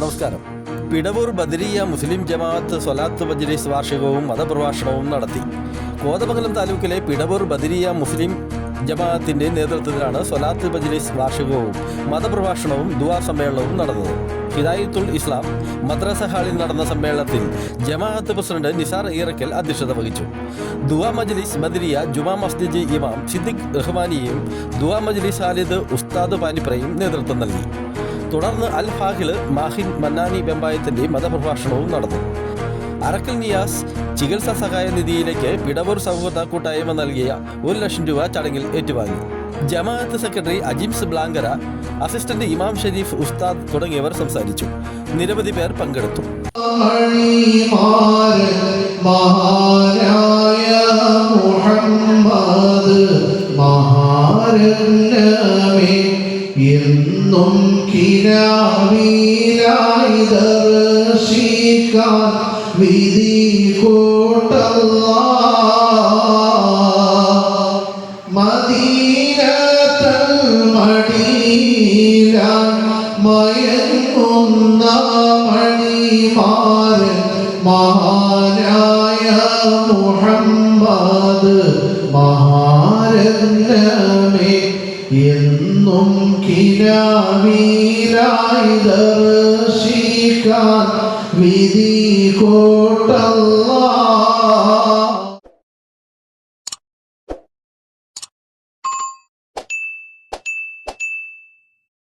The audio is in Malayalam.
നമസ്കാരം. പിടവൂർ ബദരിയ മുസ്ലിം ജമാഅത്ത് സൊലാത്ത് മജ്ലിസ് വാർഷികവും മതപ്രഭാഷണവും നടത്തി. കോതമംഗലം താലൂക്കിലെ പിടവൂർ ബദരിയ മുസ്ലിം ജമാഅത്തിന്റെ നേതൃത്വത്തിലാണ് സൊലാത്ത് മജ്ലിസ് വാർഷികവും മതപ്രഭാഷണവും ദുവാ സമ്മേളനവും നടന്നത്. ഹിദായത്തുൽ ഇസ്ലാം മദ്രസ ഹാളിൽ നടന്ന സമ്മേളനത്തിൽ ജമാഅത്ത് പ്രസിഡന്റ് നിസാർ ഈറക്കൽ അധ്യക്ഷത വഹിച്ചു. ദുവാ മജ്ലിസ് ബദരിയ ജുമാ മസ്ജിദ് ഇമാം സിദ്ദിഖ് റഹ്മാനിയും ദുവാ മജ്ലിസ് ഖാലിദ് ഉസ്താദ് പാനിപ്രയും നേതൃത്വം നൽകി. തുടർന്ന് അൽ ഫാഹിൽ മാഹിൻ മന്നാനി വെമ്പായത്തിന്റെ മതപ്രഭാഷണവും നടന്നു. അറക്കൽ നിയാസ് ചികിത്സാ സഹായ നിധിയിലേക്ക് പിടവൂർ സൗഹൃദ കൂട്ടായ്മ നൽകിയ ഒരു ലക്ഷം രൂപ ചടങ്ങിൽ ഏറ്റുവാങ്ങി. ജമാഅത്ത് സെക്രട്ടറി അജിംസ് ബ്ലാങ്കര അസിസ്റ്റന്റ് ഇമാം ഷരീഫ് ഉസ്താദ് തുടങ്ങിയവർ സംസാരിച്ചു. നിരവധി പേർ പങ്കെടുത്തു. മുഹമ്മദ് എന്നും കിരാവിലായി ദർശിക്കാൻ വിധി കൂട്ടല്ല. മദീനത്തൽ മടിയിലാൻ മയങ്ങുന്ന മണിമാരൻ മഹാനായ മുഹമ്മദ് മഹാരന്നമേ എന്നും കിരാവിലായി ദർശിക്കാൻ വിധി കോട്ടല്ല